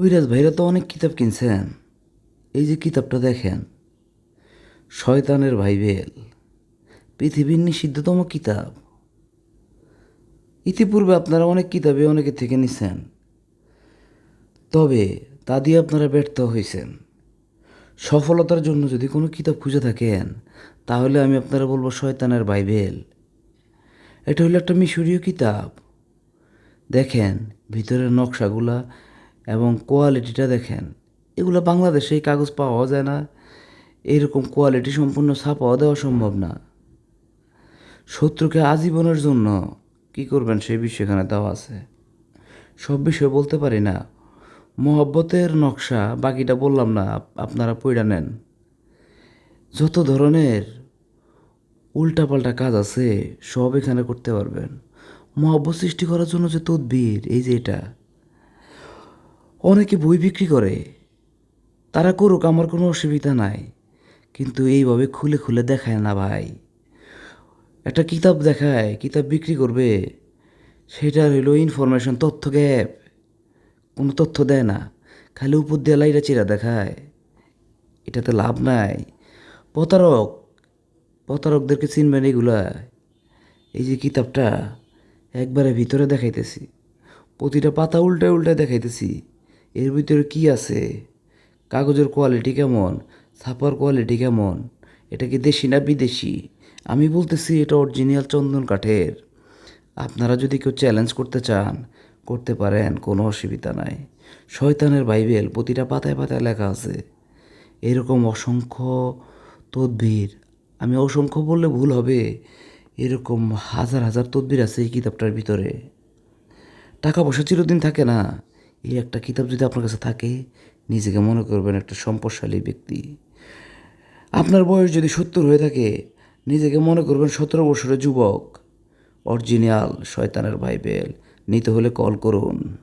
কবিরাজ ভাইরা তো অনেক কিতাব কিনছেন। এই যে কিতাবটা দেখেন, শয়তানের ভাইবেল পৃথিবীর নিষিদ্ধতম কিতাব। ইতিপূর্বে আপনারা অনেক কিতাবে অনেকে থেকে নিছেন, তবে তা দিয়ে আপনারা ব্যর্থ হয়েছেন সফলতার জন্য যদি কোনো কিতাব খুঁজে থাকেন, তাহলে আমি আপনারা বলব শয়তানের বাইবেল। এটা হলো একটা মিশরীয় কিতাব। দেখেন, ভিতরের নকশাগুলা এবং কোয়ালিটিটা দেখেন, এগুলো বাংলাদেশে এই কাগজ পাওয়া যায় না। এরকম কোয়ালিটি সম্পূর্ণ ছাপাও দেওয়া সম্ভব না। শত্রুকে আজীবনের জন্য কি করবেন সেই বিষয় এখানে দেওয়া আছে। সব বিষয় বলতে পারি না। মহব্বতের নকশা, বাকিটা বললাম না আপনারা পইড়া নেন। যত ধরনের উল্টাপাল্টা কাজ আছে, সব এখানে করতে পারবেন। মহব্বত সৃষ্টি করার জন্য যে তদবির, এই যে এটা অনেকে বই বিক্রি করে। তারা করুক, আমার কোনো অসুবিধা নাই। কিন্তু এইভাবে খুলে খুলে দেখায় না ভাই। একটা কিতাব দেখায়, কিতাব বিক্রি করবে। সেটা হইল ইনফরমেশন তথ্য গ্যাপ কোনো তথ্য দেয় না। খালি উপর দিয়ে লাইটা চিরা দেখায়। এটাতে লাভ নাই। প্রতারক, প্রতারকদেরকে চিনবেন এগুলা। এই যে কিতাবটা, একবারে ভিতরে দেখাইতেছি। প্রতিটা পাতা উল্টায় উল্টায় দেখাইতেছি। এর ভিতরে কি আছে? কাগজের কোয়ালিটি কেমন? ছাপার কোয়ালিটি কেমন? এটা কি দেশি না বিদেশি? আমি বলতেছি এটা অরিজিনাল চন্দন কাঠের। আপনারা যদি কেউ চ্যালেঞ্জ করতে চান, করতে পারেন, কোনো অসুবিধা নাই। শয়তানের বাইবেল প্রতিটা পাতায় পাতায় লেখা আছে। এরকম অসংখ্য তদবির, আমি অসংখ্য বললে ভুল হবে। এরকম হাজার হাজার তদবির আছে এই কিতাবটার ভিতরে। টাকা পয়সা চিরদিন থাকে না। এই একটা কিতাব যদি আপনার কাছে থাকে, নিজেকে মনে করবেন একটা সম্পদশালী ব্যক্তি। আপনার বয়স যদি সত্তর হয়ে থাকে, নিজেকে মনে করবেন সতেরো বছরের যুবক। অরিজিনাল শয়তানের বাইবেল। নিতে হলে কল করুন।